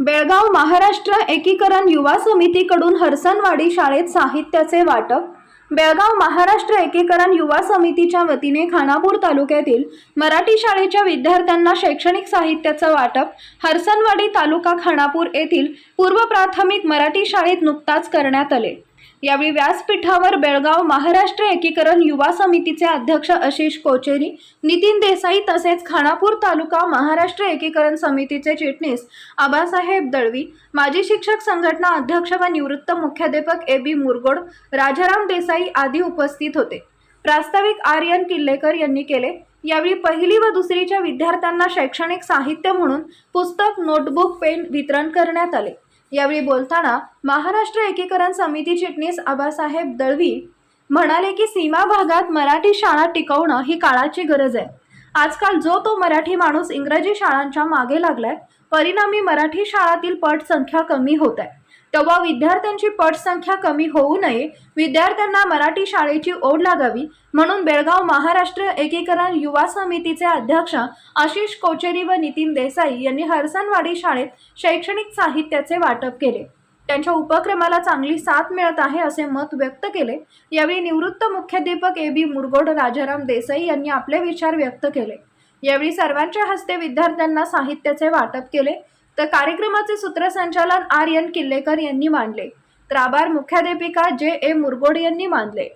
बेळगाव महाराष्ट्र एकीकरण युवा समितीकडून हरसनवाडी शाळेत साहित्याचे वाटप. बेळगाव महाराष्ट्र एकीकरण युवा समितीच्या वतीने खानापूर तालुक्यातील मराठी शाळेच्या विद्यार्थ्यांना शैक्षणिक साहित्याचं वाटप हरसनवाडी तालुका खानापूर येथील पूर्व प्राथमिक मराठी शाळेत नुकताच करण्यात आले. यावेळी व्यासपीठावर बेळगाव महाराष्ट्र एकीकरण युवा समितीचे अध्यक्ष आशिष कोचेरी नितीन देसाई तसेच खानापूर तालुका महाराष्ट्र एकीकरण समितीचे चिटणीस आबासाहेब दळवी माजी शिक्षक संघटना अध्यक्ष व निवृत्त मुख्याध्यापक ए बी मुरगोड राजाराम देसाई आदी उपस्थित होते. प्रास्ताविक आर्यन किल्लेकर यांनी केले. यावेळी पहिली व दुसरीच्या विद्यार्थ्यांना शैक्षणिक साहित्य म्हणून पुस्तक नोटबुक पेन वितरण करण्यात आले. यावेळी बोलताना महाराष्ट्र एकीकरण समिती चिटणीस आबासाहेब दळवी म्हणाले की सीमा भागात मराठी शाळा टिकवणं ही काळाची गरज आहे. आजकाल जो तो मराठी माणूस इंग्रजी शाळांच्या मागे लागलाय परिणामी मराठी शाळातील पटसंख्या कमी होत आहे. तेव्हा विद्यार्थ्यांची पटसंख्या कमी होऊ नये विद्यार्थ्यांना मराठी शाळेची ओढ लागावी म्हणून बेळगाव महाराष्ट्र एकीकरण युवा समितीचे अध्यक्ष आशिष कोचेरी व नितीन देसाई यांनी हरसनवाडी शाळेत शैक्षणिक साहित्याचे वाटप केले. त्यांच्या उपक्रमाला चांगली साथ मिळत आहे असे मत व्यक्त केले. यावेळी निवृत्त मुख्याध्यापक ए बी मुरगोड राजाराम देसाई यांनी आपले विचार व्यक्त केले. यावेळी सर्वांच्या हस्ते विद्यार्थ्यांना साहित्याचे वाटप केले. तर कार्यक्रमाचे सूत्रसंचालन आर एन किल्लेकर यांनी मांडले. तर आभार मुख्याध्यापिका जे ए मुरगोड यांनी मानले.